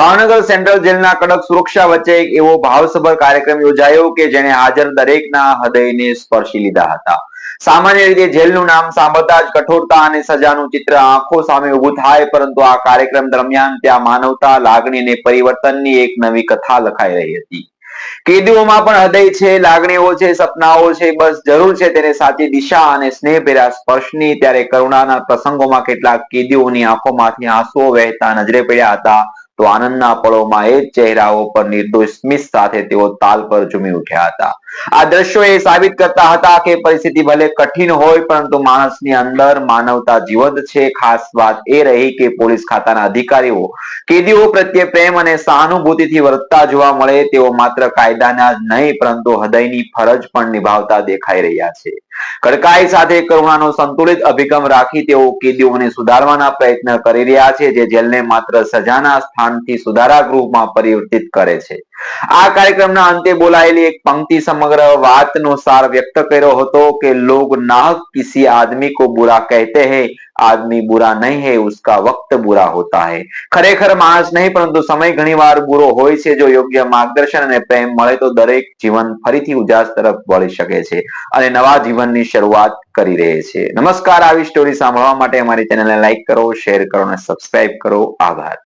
Bhavnagar central જેલના કડક સુરક્ષા વચ્ચે એવો ભાવસભર કાર્યક્રમ યોજાયો કે જેને હાજર દરેકના હૃદયને સ્પર્શી લીધા હતા. સામાન્ય રીતે જેલનું નામ સાંભળતા જ કઠોરતા અને સજાનું ચિત્ર આંખો સામે ઉભું થાય, પરંતુ આ કાર્યક્રમ દરમિયાન ત્યાં માનવતા, લાગણી અને પરિવર્તનની એક નવી કથા લખાઈ રહી હતી. કેદીઓમાં પણ હૃદય છે, લાગણીઓ છે, સપનાઓ છે, બસ જરૂર છે તેને સાચી દિશા અને સ્નેહ પેરા સ્પર્શની. ત્યારે કરુણાના પ્રસંગોમાં કેટલાક કેદીઓની આંખોમાંથી આંસુઓ વહેતા નજરે પડ્યા હતા. તો આનંદના પળોમાં એ ચહેરાઓ પર નિર્દોષ સ્મિત સાથે તેઓ તાલ પર ઝૂમી ઉઠ્યા હતા. આ દ્રશ્યો એ સાબિત કરતા હતા કે પરિસ્થિતિ ભલે કઠિન હોય, પરંતુ માણસની અંદર માનવતા જીવંત છે. ખાસ વાત એ રહી કે પોલીસ ખાતાના અધિકારીઓ કેદીઓ પ્રત્યે પ્રેમ અને સહાનુભૂતિથી વર્તતા જોવા મળે તેઓ માત્ર કાયદાના નહીં, પરંતુ હૃદયની ફરજ પણ નિભાવતા દેખાઈ રહ્યા છે. કડકાઈ સાથે કરુણાનો સંતુલિત અભિગમ રાખી તેઓ કેદીઓને સુધારવાના પ્રયત્ન કરી રહ્યા છે, જે જેલને માત્ર સજાના સ્થાનથી સુધારા ગૃહમાં પરિવર્તિત કરે છે. આ કાર્યક્રમના અંતે બોલાયેલી એક પંક્તિ સમગ્ર વાતનો સાર વ્યક્ત કર્યો હતો કે, લોગ નાહક કિસી આદમી કો બુરા કહેતે હૈ, આદમી બુરા નહીં હૈ, ઉસકા વક્ત બુરા હોતા હૈ. ખરેખર માણસ નહીં, પરંતુ સમય ઘણીવાર બુરો હોય છે જો યોગ્ય માર્ગદર્શન અને પ્રેમ મળે તો દરેક જીવન ફરીથી ઉજાસ તરફ વળી શકે છે અને નવા જીવનની શરૂઆત કરી રહે છે. નમસ્કાર, આવી સ્ટોરી સાંભળવા માટે અમારી ચેનલને લાઈક કરો શેર કરો અને સબસ્ક્રાઇબ કરો. આભાર.